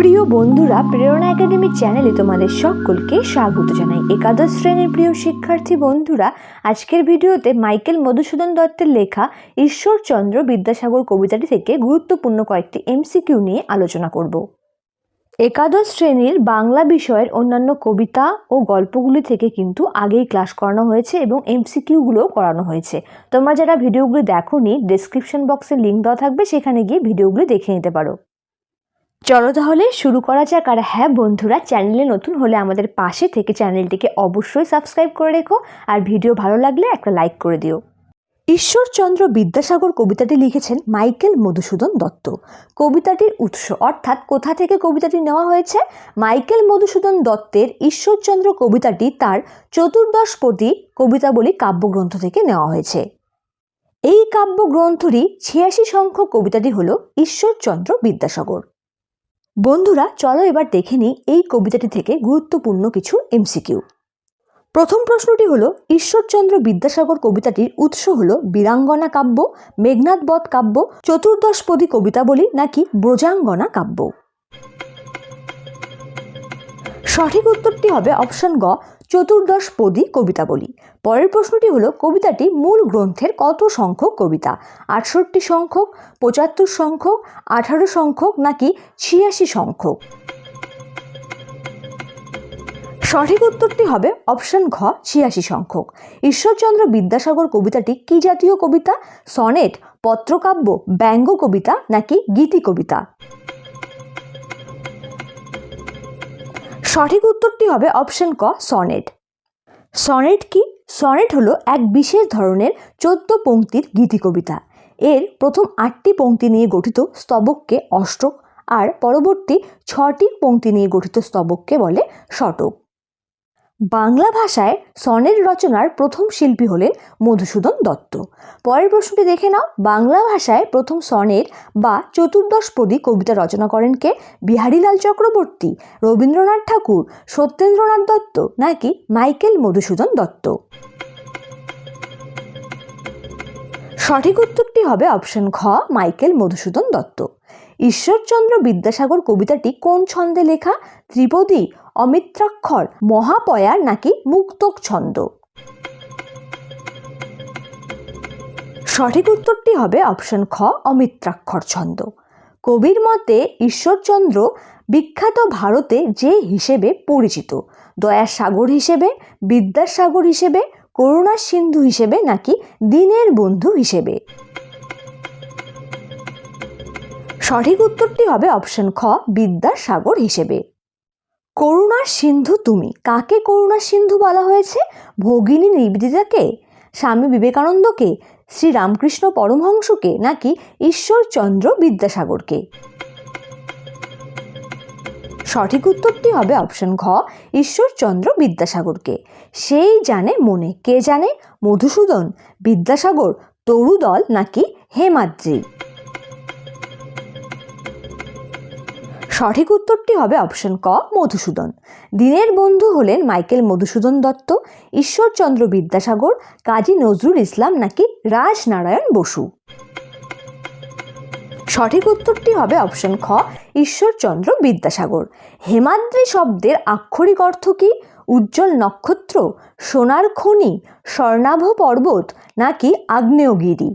প্রিয় বন্ধুরা, প্রেরণা একাডেমি চ্যানেলে তোমাদের সকলকে স্বাগত জানাই। একাদশ শ্রেণির প্রিয় শিক্ষার্থী বন্ধুরা, আজকের ভিডিওতে মাইকেল মধুসূদন দত্তের লেখা ঈশ্বরচন্দ্র বিদ্যাসাগর কবিতাটি থেকে গুরুত্বপূর্ণ কয়েকটি এমসিকিউ নিয়ে আলোচনা করব। একাদশ শ্রেণির বাংলা বিষয়ের অন্যান্য কবিতা ও গল্পগুলি থেকে কিন্তু আগেই ক্লাস করানো হয়েছে এবং এমসিকিউগুলোও করানো হয়েছে। তোমরা যারা ভিডিওগুলি দেখো নি ডেসক্রিপশন বক্সে লিঙ্ক দেওয়া থাকবে, সেখানে গিয়ে ভিডিওগুলি দেখে নিতে পারো। চলো তাহলে শুরু করা যাক। আর হ্যাঁ বন্ধুরা, চ্যানেলে নতুন হলে আমাদের পাশে থেকে চ্যানেলটিকে অবশ্যই সাবস্ক্রাইব করে রেখো। আর ভিডিও ভালো লাগলে একটা লাইক করে দিও। ঈশ্বরচন্দ্র বিদ্যাসাগর কবিতাটি লিখেছেন মাইকেল মধুসূদন দত্ত। কবিতাটির উৎস অর্থাৎ কোথা থেকে কবিতাটি নেওয়া হয়েছে? মাইকেল মধুসূদন দত্তের ঈশ্বরচন্দ্র কবিতাটি তার চতুর্দশপদী কবিতাবলী কাব্যগ্রন্থ থেকে নেওয়া হয়েছে। এই কাব্যগ্রন্থটি ছিয়াশি সংখ্যক কবিতাটি হল ঈশ্বরচন্দ্র বিদ্যাসাগর। বন্ধুরা, চলো এবার দেখে নিই এই কবিতাটি থেকে গুরুত্বপূর্ণ কিছু এমসিকিউ প্রথম প্রশ্নটি হল, ঈশ্বরচন্দ্র বিদ্যাসাগর কবিতাটির উৎস হল বীরাঙ্গনা কাব্য মেঘনাথ বধ কাব্য চতুর্দশপদী কবিতাবলী নাকি ব্রজাঙ্গনা কাব্য? সঠিক উত্তরটি হবে অপশন গ চতুর্দশপদী কবিতাবলী পরের প্রশ্নটি হলো, কবিতাটি মূল গ্রন্থের কত সংখ্যক কবিতা? আটষট্টি সংখ্যক, পঁচাত্তর সংখ্যক, আঠারো সংখ্যক, নাকি ছিয়াশি সংখ্যক? সঠিক উত্তরটি হবে অপশন ঘ, ছিয়াশি সংখ্যক। ঈশ্বরচন্দ্র বিদ্যাসাগর কবিতাটি কি জাতীয় কবিতা? সনেট, পত্রকাব্য, ব্যঙ্গ কবিতা, নাকি গীতি কবিতা? সঠিক উত্তরটি হবে অপশন ক, সনেট। সনেট কি? সনেট হলো এক বিশেষ ধরনের চোদ্দ পঙ্ক্তির গীতি কবিতা এর প্রথম আটটি পঙ্ক্তি নিয়ে গঠিত স্তবককে অষ্টক, আর পরবর্তী ছটি পঙ্ক্তি নিয়ে গঠিত স্তবককে বলে শতক বাংলা ভাষায় সনের রচনার প্রথম শিল্পী হলেন মধুসূদন দত্ত। পরের প্রশ্নটি দেখে নাও। বাংলা ভাষায় প্রথম সনের বা চতুর্দশ পদী কবিতা রচনা করেন কে? বিহারীলাল চক্রবর্তী, রবীন্দ্রনাথ ঠাকুর, সত্যেন্দ্রনাথ দত্ত নাকি মাইকেল মধুসূদন দত্ত? সঠিক উত্তরটি হবে অপশন খ, মাইকেল মধুসূদন দত্ত। ঈশ্বরচন্দ্র বিদ্যাসাগর কবিতাটি কোন ছন্দে লেখা? ত্রিপদী, অমিত্রাক্ষর, মহাপয়ার নাকি মুক্তক ছন্দ? সঠিক উত্তরটি হবে অপশন খ, অমিত্রাক্ষর ছন্দ। কবির মতে ঈশ্বরচন্দ্র বিখ্যাত ভারতে যে হিসেবে পরিচিত, দয়ার সাগর হিসেবে, বিদ্যার সাগর হিসেবে, করুণার সিন্ধু হিসেবে নাকি দিনের বন্ধু হিসেবে? সঠিক উত্তরটি হবে অপশন খ, বিদ্যাসাগর হিসেবে। করুণার সিন্ধু তুমি। কাকে করুণার সিন্ধু বলা হয়েছে? ভগিনী নিবেদিতাকে? স্বামী বিবেকানন্দকে? শ্রী রামকৃষ্ণ পরমহংসকে? নাকি ঈশ্বরচন্দ্র বিদ্যাসাগরকে? সঠিক উত্তরটি হবে অপশন ঘ, ঈশ্বরচন্দ্র বিদ্যাসাগরকে। সেই জানে মনে। কে জানে? মধুসূদন। বিদ্যাসাগর, তরুদল নাকি হেমাদ্রি? সঠিক উত্তরটি হবে অপশন ক, মধুসূদন। দিনের বন্ধু হলেন মাইকেল মধুসূদন দত্ত, ঈশ্বরচন্দ্র বিদ্যাসাগর, কাজী নজরুল ইসলাম নাকি রাজনারায়ণ বসু? সঠিক উত্তরটি হবে অপশন খ, ঈশ্বরচন্দ্র বিদ্যাসাগর। হেমাদ্রি শব্দের আক্ষরিক অর্থ কি? উজ্জ্বল নক্ষত্র, সোনার খনি, স্বর্ণাভ পর্বত নাকি আগ্নেয়গিরি?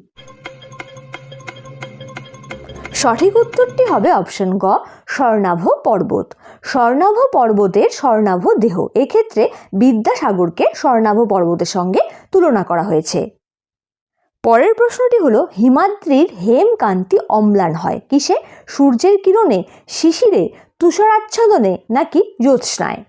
সঠিক উত্তরটি হবে অপশন গ, স্বর্ণাভ পর্বত। স্বর্ণাভ পর্বতের স্বর্ণাভ দেহ। এক্ষেত্রে বিদ্যাসাগরকে স্বর্ণাভ পর্বতের সঙ্গে তুলনা করা হয়েছে। পরের প্রশ্নটি হলো, হিমাদ্রির হেমকান্তি অম্লান হয় কিসে? সূর্যের কিরণে, শিশিরে, তুষারাচ্ছাদনে নাকি জ্যোৎস্নায়?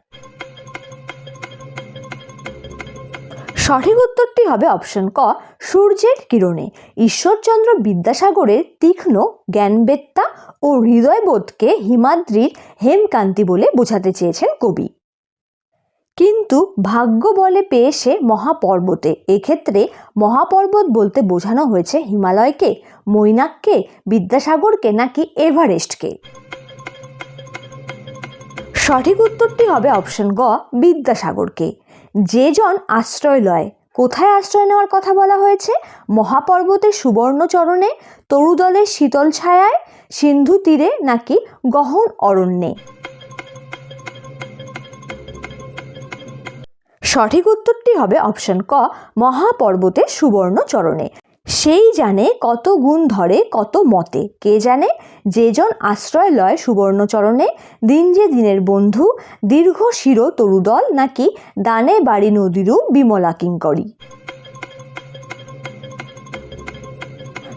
সঠিক উত্তরটি হবে অপশন ক, সূর্যের কিরণে। ঈশ্বরচন্দ্র বিদ্যাসাগরের তীক্ষ্ণ জ্ঞানবেত্তা ও হৃদয়বোধকে হিমাদ্রির হেমকান্তি বলে বোঝাতে চেয়েছেন কবি। কিন্তু ভাগ্য বলে পেয়ে সে মহাপর্বতে। এক্ষেত্রে মহাপর্বত বলতে বোঝানো হয়েছে হিমালয়কে, মৈনাককে, বিদ্যাসাগরকে নাকি এভারেস্টকে। সঠিক উত্তরটি হবে অপশন গ, বিদ্যাসাগরকে। যে জন আশ্রয় লয় কোথায় আশ্রয় নেওয়ার কথা বলা হয়েছে? মহাপর্বতের সুবর্ণ চরণে তরুদলের শীতল ছায়ায়, সিন্ধু তীরে নাকি গহন অরণ্যে? সঠিক উত্তরটি হবে অপশন ক, মহাপর্বতের সুবর্ণ চরণে সেই জানে কত গুণ ধরে, কত মতে। কে জানে? যেজন আশ্রয় লয় সুবর্ণচরণে, দিন যে দিনের বন্ধু, দীর্ঘ শির তরুদল, নাকি দানে বাড়ি নদীরূপ বিমলা কিঙ্করী।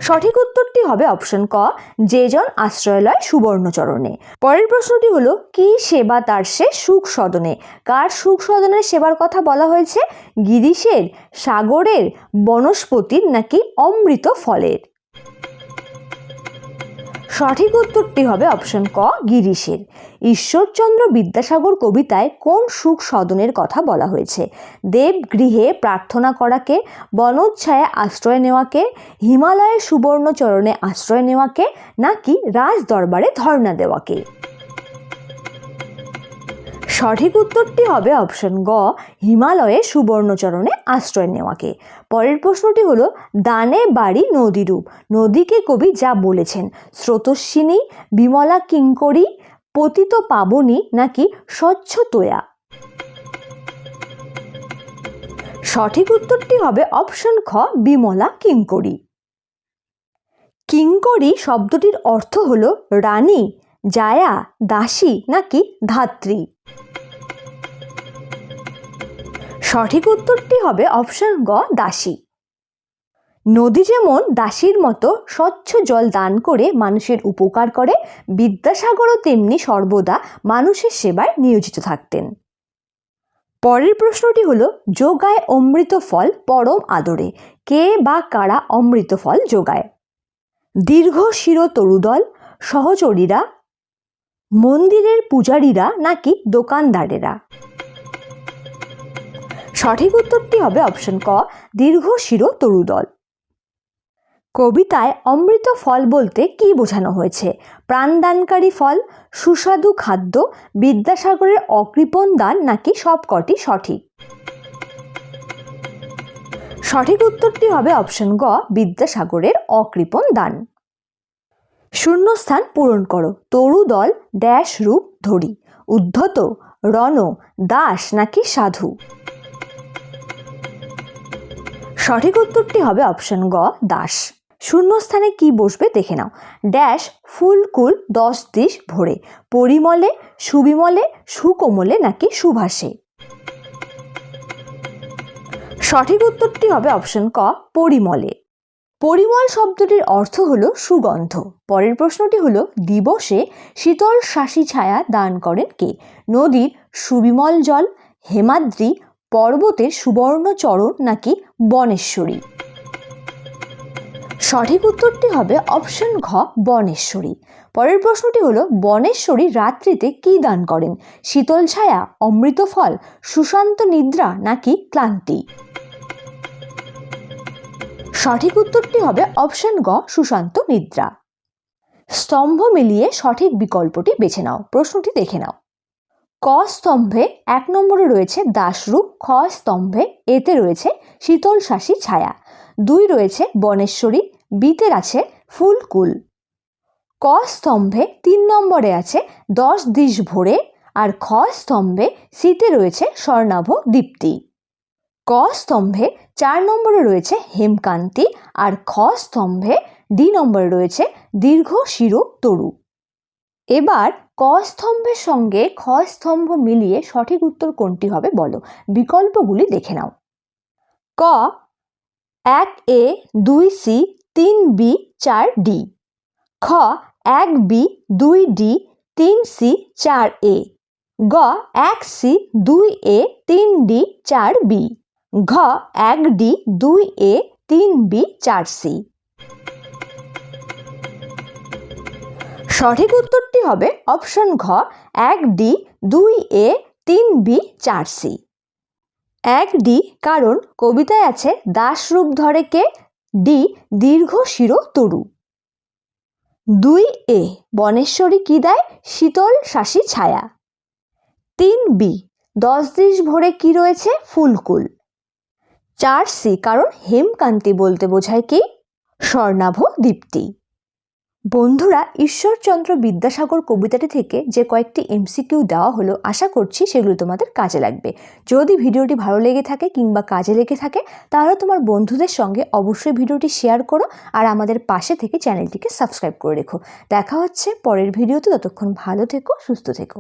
সঠিক উত্তরটি হবে অপশন ক, যেজন আশ্রয় লয় সুবর্ণচরণে। পরের প্রশ্নটি হলো, কি সেবা তার সে সুখ সদনে? কার সুখ সদনের সেবার কথা বলা হয়েছে? গিরিশের, সাগরের, বনস্পতির নাকি অমৃত ফলের? সঠিক উত্তরটি হবে অপশন ক, গিরিশের। ঈশ্বরচন্দ্র বিদ্যাসাগর কবিতায় কোন সুখ সদনের কথা বলা হয়েছে? দেব গৃহে প্রার্থনা করাকে, বনোচ্ছায় আশ্রয় নেওয়াকে, হিমালয়ে সুবর্ণচরণে আশ্রয় নেওয়াকে, নাকি রাজ দরবারে ধর্ণা দেওয়াকে? সঠিক উত্তরটি হবে অপশন গ, হিমালয়ে সুবর্ণচরণে আশ্রয় নেওয়াকে। পরের প্রশ্নটি হলো, দানে বাড়ি নদীরূপ। নদীকে কবি যা বলেছেন, স্রোতস্বিনী, বিমলা কিঙ্করী, পতিত পাবনী নাকি স্বচ্ছ তোয়া? সঠিক উত্তরটি হবে অপশন খ, বিমলা কিঙ্করী। কিঙ্করী শব্দটির অর্থ হল রানী, জায়া, দাসী নাকি ধাত্রী। সঠিক উত্তরটি হবে অপশন গ, দাসী। নদী যেমন দাসীর মতো স্বচ্ছ জল দান করে মানুষের উপকার করে, বিদ্যাসাগরও তেমনি সর্বদা মানুষের সেবায় নিয়োজিত থাকতেন। পরের প্রশ্নটি হল, যোগায় অমৃত ফল পরম আদরে, কে বা কারা অমৃত ফল যোগায়? দীর্ঘ শির তরুদল সহচরীরা মন্দিরের পূজারীরা নাকি দোকানদারেরা? সঠিক উত্তরটি হবে অপশন ক, দীর্ঘ শির তরুদল। কবিতায় অমৃত ফল বলতে কি বোঝানো হয়েছে? প্রাণদানকারী ফল, সুস্বাদু খাদ্য, বিদ্যাসাগরের অকৃপণ দান নাকি সবকটি সঠিক? সঠিক উত্তরটি হবে অপশন গ, বিদ্যাসাগরের অকৃপণ দান। শূন্যস্থান পূরণ করো। তরুদল ড্যাশ রূপ ধরি। উদ্ধত, রণ, দাস নাকি সাধু? সঠিক উত্তরটি হবে অপশন গ, দাস। শূন্যস্থানে কি বসবে দেখে নাও। ড্যাশ ফুলকুল দশ দিশ ভরে। পরিমলে, সুবিমলে, সুকোমলে নাকি সুভাষে? সঠিক উত্তরটি হবে অপশন ক, পরিমলে। পরিমল শব্দটির অর্থ হল সুগন্ধ। পরের প্রশ্নটি হল, দিবসে শীতল শাসি ছায়া দান করেন কে? নদীর সুবিমল জল, হেমাদ্রি, পর্বতের সুবর্ণ চরণ নাকি বনেশ্বরী? সঠিক উত্তরটি হবে অপশন ঘ, বনেশ্বরী। পরের প্রশ্নটি হলো, বনেশ্বরী রাত্রিতে কি দান করেন? শীতল ছায়া অমৃত ফল সুশান্ত নিদ্রা নাকি ক্লান্তি? সঠিক উত্তরটি হবে অপশন গ, সুশান্ত নিদ্রা। স্তম্ভ মিলিয়ে সঠিক বিকল্পটি বেছে নাও, প্রশ্নটি দেখে নাও। ক স্তম্ভে এক নম্বরে রয়েছে দাসরূপ খ স্তম্ভে এতে রয়েছে শীতল শাসী ছায়া, দুই রয়েছে বনেশ্বরী, বিতে আছে ফুলকুল। ক স্তম্ভে তিন নম্বরে আছে দশ দিশ ভরে, আর খ স্তম্ভে শীতে রয়েছে স্বর্ণাভ দীপ্তি। ক স্তম্ভে চার নম্বরে রয়েছে হেমকান্তি আর খ স্তম্ভে ডি নম্বরে রয়েছে দীর্ঘ শিরু তরু। এবার ক স্তম্ভের সঙ্গে খ স্তম্ভ মিলিয়ে সঠিক উত্তর কোনটি হবে বলো? বিকল্পগুলি দেখে নাও। ক এক এ দুই সি তিন বি চার ডি। খ এক বি দুই ডি তিন সি চার এ। গ এক সি দুই এ তিন ডি চার বি। ঘ, এক ডি, দুই এ, তিন বি, চার সি। সঠিক উত্তরটি হবে অপশন ঘ, এক ডি, দুই এ, তিন বি, চার সি। এক ডি, কারণ কবিতায় আছে, দাস রূপ ধরে কে? ডি, দীর্ঘ শির তরু। দুই এ, বনেশ্বরী কি দেয়? শীতল শাসী ছায়া। তিন বি, দশ দিশ ভরে কি রয়েছে? ফুলকুল। চার সি কারণ হেমকান্তি বলতে বোঝায় কি? স্বর্ণাভ দীপ্তি। বন্ধুরা, ঈশ্বরচন্দ্র বিদ্যাসাগর কবিতাটি থেকে যে কয়েকটি এমসিকিউ দেওয়া হলো, আশা করছি সেগুলো তোমাদের কাজে লাগবে। যদি ভিডিওটি ভালো লেগে থাকে কিংবা কাজে লেগে থাকে, তাহলে তোমার বন্ধুদের সঙ্গে অবশ্যই ভিডিওটি শেয়ার করো আর আমাদের পাশে থেকে চ্যানেলটিকে সাবস্ক্রাইব করে রেখো। দেখা হচ্ছে পরের ভিডিওতে, ততক্ষণ ভালো থেকো, সুস্থ থেকো।